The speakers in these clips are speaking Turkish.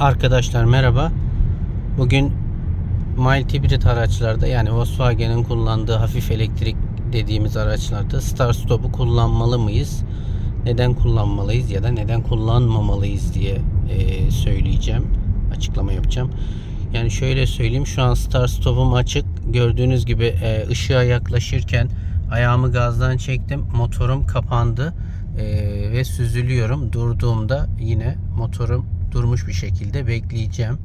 Arkadaşlar merhaba. Bugün mild hibrit araçlarda yani Volkswagen'in kullandığı hafif elektrik dediğimiz araçlarda start stop'u kullanmalı mıyız? Neden kullanmalıyız ya da neden kullanmamalıyız diye e, söyleyeceğim. Açıklama yapacağım. Yani şöyle söyleyeyim şu an start stop'um açık. Gördüğünüz gibi e, ışığa yaklaşırken ayağımı gazdan çektim. Motorum kapandı e, ve süzülüyorum. Durduğumda yine motorum durmuş bir şekilde bekleyeceğim.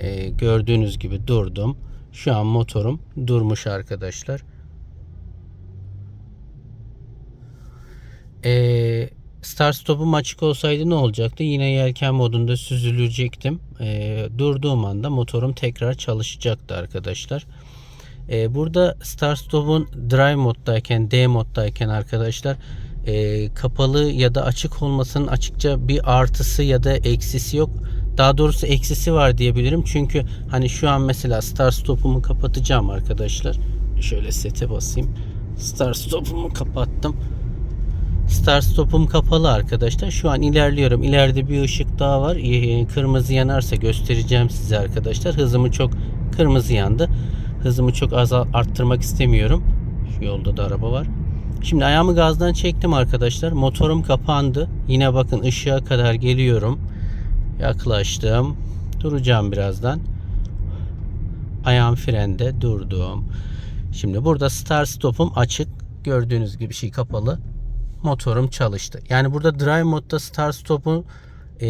E, gördüğünüz gibi durdum. Şu an motorum durmuş arkadaşlar. E, start stop'um açık olsaydı ne olacaktı? Yine yelken modunda süzülecektim. E, durduğum anda motorum tekrar çalışacaktı arkadaşlar. E, burada start stop'un drive moddayken, D moddayken arkadaşlar e, kapalı ya da açık olmasının açıkça bir artısı ya da eksisi yok. Daha doğrusu eksisi var diyebilirim. Çünkü hani şu an mesela start stop'umu kapatacağım arkadaşlar. Şöyle sete basayım. Start stop'umu kapattım. Start stop'um kapalı arkadaşlar. Şu an ilerliyorum. İleride bir ışık daha var. Ee, Kırmızı yanarsa göstereceğim size arkadaşlar. Hızımı çok kırmızı yandı. Hızımı çok az arttırmak istemiyorum. Şu yolda da araba var. Şimdi ayağımı gazdan çektim arkadaşlar. Motorum kapandı. Yine bakın ışığa kadar geliyorum. Yaklaştım. Duracağım birazdan. Ayağım frende durdum. Şimdi burada start stop'um açık. Gördüğünüz gibi şey kapalı. Motorum çalıştı. Yani burada drive modda start stop'un e,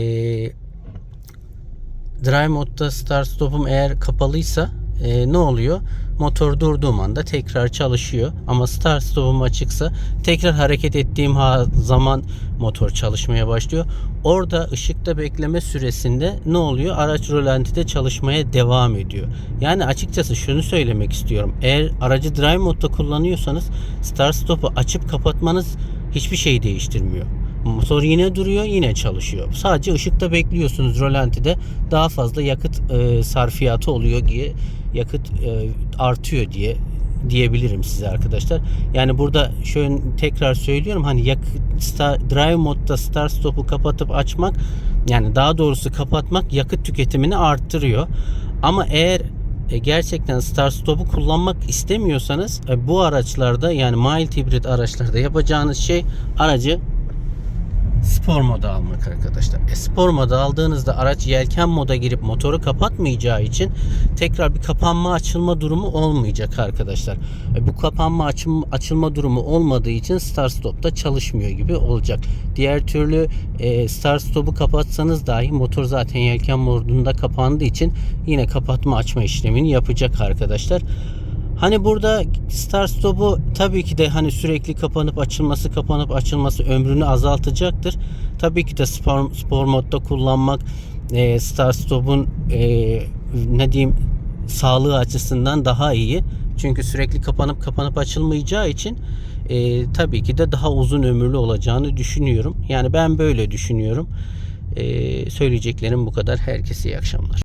drive modda start stop'um eğer kapalıysa e, ne oluyor? Motor durduğum anda tekrar çalışıyor. Ama start stop'um açıksa tekrar hareket ettiğim zaman motor çalışmaya başlıyor. Orada ışıkta bekleme süresinde ne oluyor? Araç rolantide çalışmaya devam ediyor. Yani açıkçası şunu söylemek istiyorum. Eğer aracı drive modda kullanıyorsanız start stop'u açıp kapatmanız hiçbir şey değiştirmiyor. Motor yine duruyor, yine çalışıyor. Sadece ışıkta bekliyorsunuz rolantide daha fazla yakıt e, sarfiyatı oluyor diye yakıt e, artıyor diye diyebilirim size arkadaşlar. Yani burada şöyle tekrar söylüyorum hani yakıt star, drive modda start stop'u kapatıp açmak yani daha doğrusu kapatmak yakıt tüketimini arttırıyor. Ama eğer e, gerçekten start stop'u kullanmak istemiyorsanız e, bu araçlarda yani mild hibrit araçlarda yapacağınız şey aracı spor moda almak arkadaşlar. E, spor moda aldığınızda araç yelken moda girip motoru kapatmayacağı için tekrar bir kapanma açılma durumu olmayacak arkadaşlar. E, bu kapanma açım, açılma durumu olmadığı için start stop da çalışmıyor gibi olacak. Diğer türlü e, start stop'u kapatsanız dahi motor zaten yelken modunda kapandığı için yine kapatma açma işlemini yapacak arkadaşlar. Hani burada start stop'u tabii ki de hani sürekli kapanıp açılması kapanıp açılması ömrünü azaltacaktır. Tabii ki de spor, spor modda kullanmak e, start stop'un e, ne diyeyim sağlığı açısından daha iyi. Çünkü sürekli kapanıp kapanıp açılmayacağı için e, tabii ki de daha uzun ömürlü olacağını düşünüyorum. Yani ben böyle düşünüyorum. E, söyleyeceklerim bu kadar. Herkese iyi akşamlar.